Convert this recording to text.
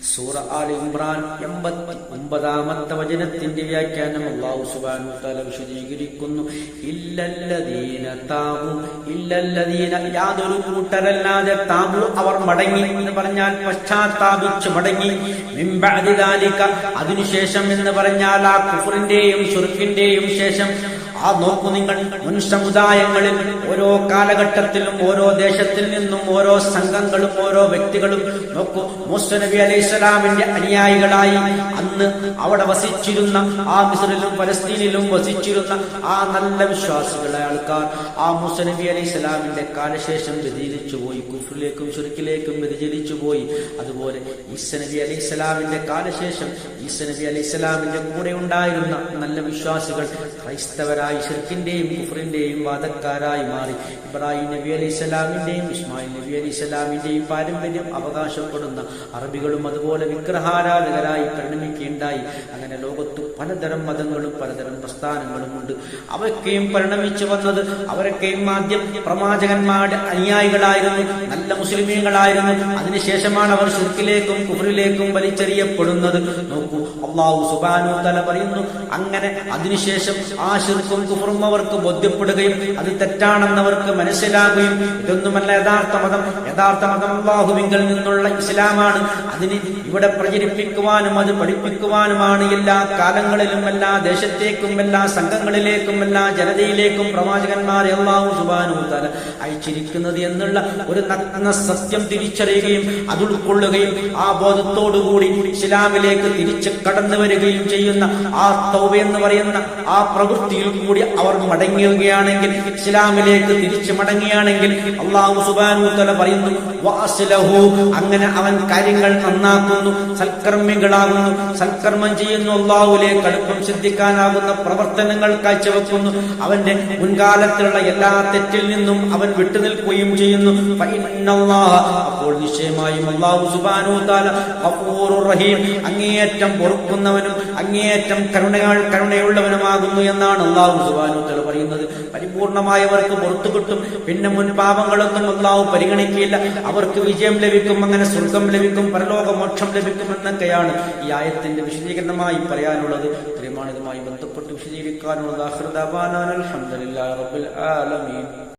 സൂറ all Imran എൺപത്തി ഒമ്പതാമത്തെ വചനത്തിന്റെ വ്യാഖ്യാനം അള്ളാഹു സുബാനു തല വിശദീകരിക്കുന്നു. ഇല്ലല്ലദീന താബു ഇല്ലല്ലദീന യാതൊരു കൂട്ടരല്ലാതെ താബു അവർ മടങ്ങി എന്ന് പറഞ്ഞാൽ പശ്ചാത്താപിച്ച് മടങ്ങി. അതിനുശേഷം എന്ന് പറഞ്ഞാൽ ആ കുഫറിന്റെയും ഷുർക്കിന്റെയും ശേഷം ആ നോക്കൂ നിങ്ങൾ. മുൻ സമുദായങ്ങളിൽ ഓരോ കാലഘട്ടത്തിലും ഓരോ ദേശത്തിൽ നിന്നും ഓരോ സംഘങ്ങളും ഓരോ വ്യക്തികളും നോക്കൂ മൂസ നബി അലൈഹി സ്വലാമിന്റെ അനുയായികളായി അന്ന് അവിടെ വസിച്ചിരുന്ന ആ മിസ്രിലും പലസ്തീനിലും വസിച്ചിരുന്ന ആ നല്ല വിശ്വാസികളായ ആൾക്കാർ ആ മൂസ നബി അലൈഹി കാലശേഷം വ്യതിചലിച്ചു പോയി കുഫറിലേക്കും ചുരുക്കിലേക്കും വ്യതിചലിച്ചു പോയി. അതുപോലെ ഈസ നബി അലൈഹി കാലശേഷം ഈസ നബി അലൈഹി കൂടെ ഉണ്ടായിരുന്ന നല്ല വിശ്വാസികൾ ക്രൈസ്തവരായി ഷിർക്കിന്റെയും കുഫറിന്റെയും വാദക്കാരായി മാറി. ഇബ്രാഹിം നബി അലി ഇസ്ലാമിന്റെയും ഇസ്മായിൽ നബി അലി ഇസ്ലാമിന്റെയും പാരമ്പര്യം അവകാശപ്പെടുന്ന അറബികളും അതുപോലെ വിഗ്രഹാരാധകരായി പരിണമിക്കുകയുണ്ടായി. അങ്ങനെ ലോകത്ത് പലതരം മതങ്ങളും പലതരം പ്രസ്ഥാനങ്ങളും ഉണ്ട്. അവരൊക്കെയും പരിണമിച്ചു വന്നത് അവരൊക്കെയും ആദ്യം പ്രവാചകന്മാരുടെ അനുയായികളായിരുന്നു നല്ല മുസ്ലിമീങ്ങളായിരുന്നു. അതിനുശേഷമാണ് അവർ ഷിർക്കിലേക്കും കുഫറിലേക്കും വലിച്ചെറിയപ്പെടുന്നത്. നോക്കൂ അള്ളാഹു സുബാനു തല പറയുന്നു അങ്ങനെ അതിനുശേഷം ആ ഷിർക്കും കുഫറും അവർക്ക് ബോധ്യപ്പെടുകയും അത് തെറ്റാണെന്നവർക്ക് മനസ്സിലാകുകയും ഇതൊന്നുമല്ല യഥാർത്ഥ മതം. യഥാർത്ഥ മതം അള്ളാഹുവിങ്കിൽ നിന്നുള്ള ഇസ്ലാമാണ്. അതിന് ഇവിടെ പ്രചരിപ്പിക്കുവാനും അത് പഠിപ്പിക്കുവാനുമാണ് എല്ലാ കാലങ്ങളിലും എല്ലാ ദേശത്തേക്കും എല്ലാ സംഘങ്ങളിലേക്കും എല്ലാ ജനതയിലേക്കും പ്രവാചകന്മാരെ അള്ളാഹു സുബാനു തല അയച്ചിരിക്കുന്നത് എന്നുള്ള ഒരു നഗ്ന സത്യം തിരിച്ചറിയുകയും അത് ഉൾക്കൊള്ളുകയും ആ ബോധത്തോടുകൂടി ഇസ്ലാമിലേക്ക് തിരിച്ച് കടന്നു വരികയും ചെയ്യുന്ന ആ തൗബ എന്ന് പറയുന്ന ആ പ്രവൃത്തിയിൽ കൂടി അവർ മടങ്ങുകയാണെങ്കിൽ ഇസ്ലാമിലേക്ക് തിരിച്ചു മടങ്ങുകയാണെങ്കിൽ അള്ളാഹു സുബാനു തല പറയുന്നു വാസിലഹു അങ്ങനെ അവൻ കാര്യങ്ങൾ നന്നാക്കുന്നു സൽക്കർമ്മികളാകുന്നു സൽക്കർമ്മം ചെയ്യുന്നു അള്ളാഹുലേക്ക് കടുപ്പം സിദ്ധിക്കാനാകുന്ന പ്രവർത്തനങ്ങൾ കാഴ്ചവെക്കുന്നു. അവന്റെ മുൻകാലത്തിലുള്ള എല്ലാ തെറ്റിൽ നിന്നും അവൻ വിട്ടുനിൽക്കുകയും ചെയ്യുന്നു. അപ്പോൾ നിശ്ചയമായും അള്ളാഹു സുബാനു താല റഹീം. അങ്ങേയറ്റം പൊറുക്കുന്നവനും അങ്ങേയറ്റം കരുണയാൾ കരുണയുള്ളവനുമാകുന്നു എന്നാണ് അള്ളാഹു താല പറയുന്നത് പരിപൂർണമായവർക്ക് പുറത്തു കിട്ടും. പിന്നെ മുൻ പാപങ്ങളൊന്നും അള്ളാഹു പരിഗണിക്കുകയില്ല അവർക്ക് വിജയം ലഭിക്കും അങ്ങനെ സ്വർഗം ലഭിക്കും പരലോക മോക്ഷം ലഭിക്കും എന്നൊക്കെയാണ് ഈ ആയത്തിന്റെ വിശദീകരണമായി പറയാനുള്ളത്. ഇത്രയുമാണ് ഇതുമായി ബന്ധപ്പെട്ട് വിശദീകരിക്കാനുള്ളത്. ആലമീൻ.